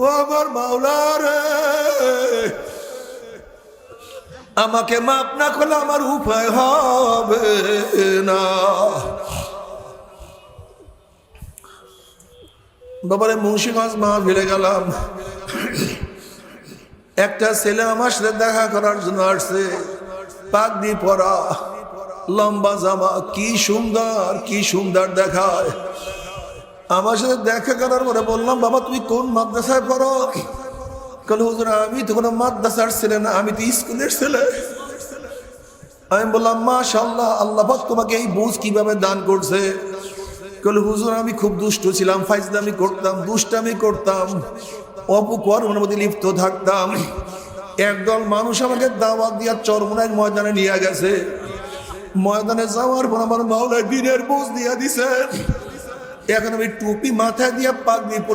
ও আমার মাওলা রে আমাকে মাপ না করলে আমার উপায় হবে না। বাবারে মুন্সিগঞ্জ মা ফিরে গেলাম। একটা ছেলে আমার সাথে দেখা করার জন্য আসছে। পাগড়ি পরা, লম্বা জামা, কি সুন্দর কি সুন্দর দেখায়। আমার সাথে দেখা করার পরে বললাম, বাবা, তুমি কোন মাদ্রাসায় পড়ো? কালে হুজুর, আমি তো কোনো মাদ্রাসার ছেলে না, আমি তো স্কুলের ছেলে। আমি বললাম মা মাশাল্লাহ আল্লাহ তোমাকে এই বুঝ কীভাবে দান করছে? কালে হুজুর, আমি খুব দুষ্ট ছিলাম ফাইজদামি করতাম, দুষ্টামি করতাম অপকর্মের মধ্যে লিপ্ত থাকতাম। একদল মানুষ আমাকে দাওয়াত দিয়া চরমনায় ময়দানে নিয়ে গেছে। ময়দানে যাওয়ার পর আমার মাওলায় দিনের বোঝ দিয়া দিছে। এখন আমি টুপি মাথায় দিয়ে পাগড়ি পরি